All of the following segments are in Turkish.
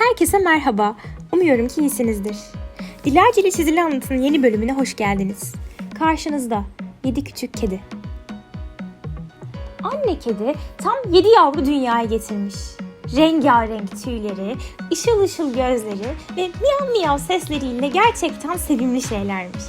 Herkese merhaba. Umuyorum ki iyisinizdir. Dilerce ile Çizili Anlatı'nın yeni bölümüne hoş geldiniz. Karşınızda 7 küçük kedi. Anne kedi tam 7 yavru dünyaya getirmiş. Rengarenk tüyleri, ışıl ışıl gözleri ve miyav miyav sesleriyle gerçekten sevimli şeylermiş.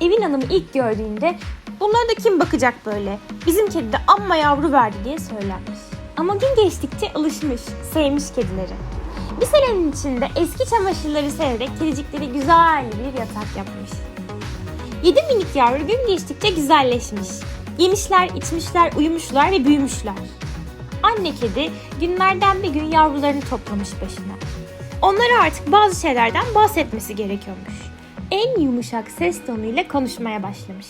Evin hanımı ilk gördüğünde bunlara da kim bakacak böyle? Bizim kedi de amma yavru verdi diye söylenmiş. Ama gün geçtikçe alışmış, sevmiş kedileri. Bir senenin içinde eski çamaşırları sererek kedicikleri güzel bir yatak yapmış. Yedi minik yavru gün geçtikçe güzelleşmiş. Yemişler, içmişler, uyumuşlar ve büyümüşler. Anne kedi günlerden bir gün yavrularını toplamış başına. Onlara artık bazı şeylerden bahsetmesi gerekiyormuş. En yumuşak ses tonuyla konuşmaya başlamış.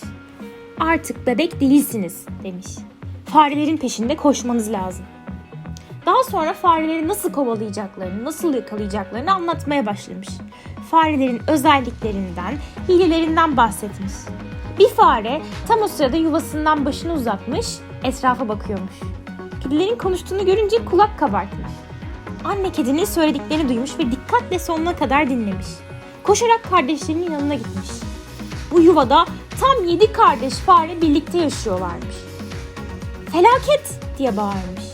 Artık bebek değilsiniz demiş. Farelerin peşinde koşmanız lazım. Daha sonra fareleri nasıl kovalayacaklarını, nasıl yakalayacaklarını anlatmaya başlamış. Farelerin özelliklerinden, hilelerinden bahsetmiş. Bir fare tam o sırada yuvasından başını uzatmış, etrafa bakıyormuş. Kedilerin konuştuğunu görünce kulak kabartmış. Anne kedinin söylediklerini duymuş ve dikkatle sonuna kadar dinlemiş. Koşarak kardeşlerinin yanına gitmiş. Bu yuvada tam yedi kardeş fare birlikte yaşıyorlarmış. Felaket diye bağırmış.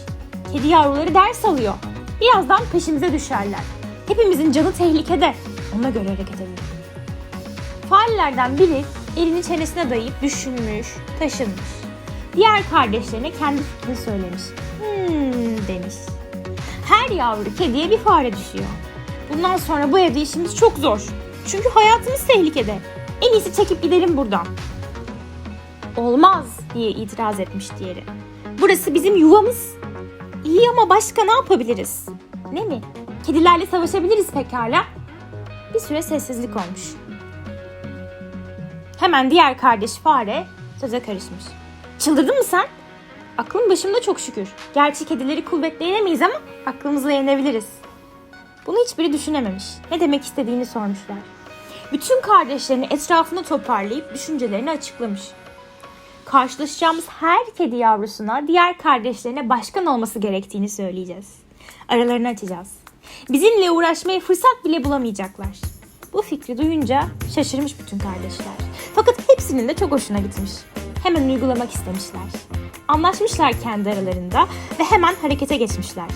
Kedi yavruları ders alıyor. Birazdan peşimize düşerler. Hepimizin canı tehlikede. Ona göre hareket edin. Farelerden biri elini çenesine dayayıp düşünmüş, taşınmış. Diğer kardeşlerine kendi fikrini söylemiş. Hmm demiş. Her yavru kediye bir fare düşüyor. Bundan sonra bu evde işimiz çok zor. Çünkü hayatımız tehlikede. En iyisi çekip gidelim buradan. Olmaz diye itiraz etmiş diğeri. Burası bizim yuvamız. İyi ama başka ne yapabiliriz? Ne mi? Kedilerle savaşabiliriz pekala. Bir süre sessizlik olmuş. Hemen diğer kardeş fare söze karışmış. Çıldırdın mı sen? Aklım başımda çok şükür. Gerçi kedileri kuvvetle yenemeyiz ama aklımızla yenebiliriz. Bunu hiçbiri düşünememiş. Ne demek istediğini sormuşlar. Bütün kardeşlerini etrafına toparlayıp düşüncelerini açıklamış. Karşılaşacağımız her kedi yavrusuna diğer kardeşlerine başkan olması gerektiğini söyleyeceğiz. Aralarını açacağız. Bizimle uğraşmaya fırsat bile bulamayacaklar. Bu fikri duyunca şaşırmış bütün kardeşler. Fakat hepsinin de çok hoşuna gitmiş. Hemen uygulamak istemişler. Anlaşmışlar kendi aralarında ve hemen harekete geçmişler.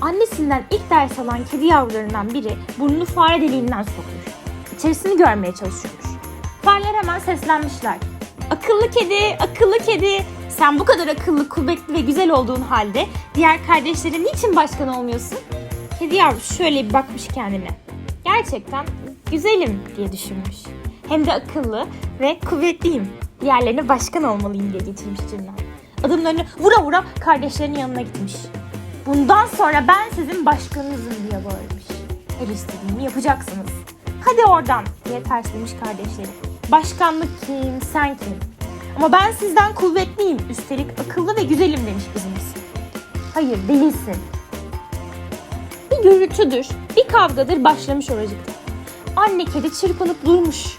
Annesinden ilk ders alan kedi yavrularından biri burnunu fare deliğinden sokmuş. İçerisini görmeye çalışıyormuş. Fareler hemen seslenmişler. Akıllı kedi, akıllı kedi. Sen bu kadar akıllı, kuvvetli ve güzel olduğun halde diğer kardeşlerin niçin başkan olmuyorsun? Kedi yavrusu şöyle bir bakmış kendine. Gerçekten güzelim diye düşünmüş. Hem de akıllı ve kuvvetliyim. Diğerlerine başkan olmalıyım diye geçirmiş içinden. Adımlarını vura vura kardeşlerinin yanına gitmiş. Bundan sonra ben sizin başkanınızım diye bağırmış. Her istediğimi yapacaksınız. Hadi oradan diye terslemiş kardeşleri. Başkanlık kim, sen kim? Ama ben sizden kuvvetliyim. Üstelik akıllı ve güzelim demiş bizimkisi. Hayır değilsin. Bir gürültüdür, bir kavgadır başlamış oracıkta. Anne kedi çırpınıp durmuş.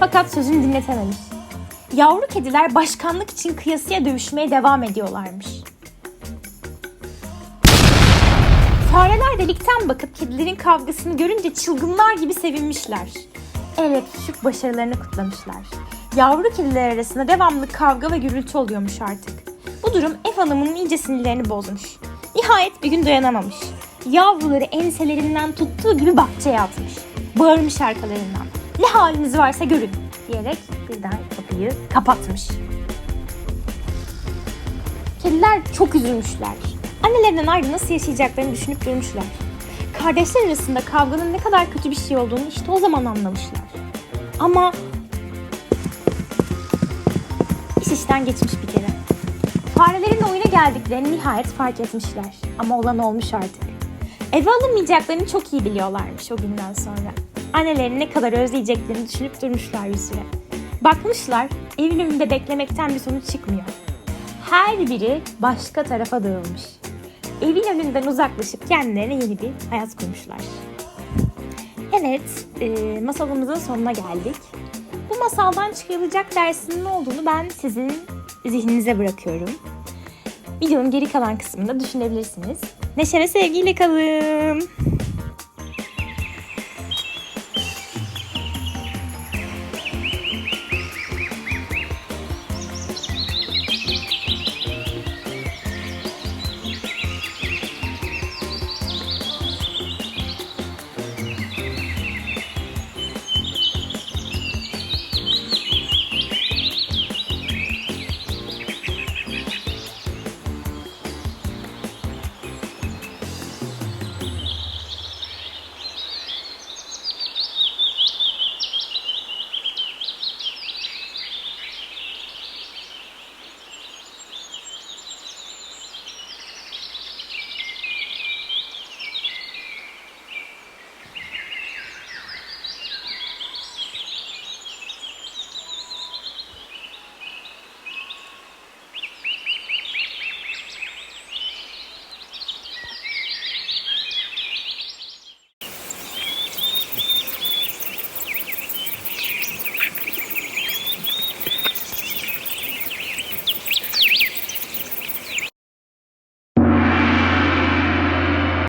Fakat sözünü dinletememiş. Yavru kediler başkanlık için kıyasıya dövüşmeye devam ediyorlarmış. Fareler delikten bakıp kedilerin kavgasını görünce çılgınlar gibi sevinmişler. Ele tutuşup başarılarını kutlamışlar. Yavru kediler arasında devamlı kavga ve gürültü oluyormuş artık. Bu durum ev hanımının iyice sinirlerini bozmuş. Nihayet bir gün dayanamamış. Yavruları enselerinden tuttuğu gibi bahçeye atmış. Bağırmış arkalarından. Ne haliniz varsa görün diyerek birden kapıyı kapatmış. Kediler çok üzülmüşler. Annelerinden ayrı nasıl yaşayacaklarını düşünüp durmuşlar. Kardeşler arasında kavganın ne kadar kötü bir şey olduğunu işte o zaman anlamışlar. Ama iş işten geçmiş bir kere. Farelerin oyuna geldiklerini nihayet fark etmişler. Ama olan olmuş artık. Eve alınmayacaklarını çok iyi biliyorlarmış o günden sonra. Annelerini ne kadar özleyeceklerini düşünüp durmuşlar bir süre. Bakmışlar evin önünde beklemekten bir sonuç çıkmıyor. Her biri başka tarafa dağılmış. Evin önünden uzaklaşıp kendilerine yeni bir hayat kurmuşlar. Evet, e, masalımızın sonuna geldik. Bu masaldan çıkarılacak dersin ne olduğunu ben sizin zihninize bırakıyorum. videonun geri kalan kısmında düşünebilirsiniz. Neşe ve sevgiyle kalın.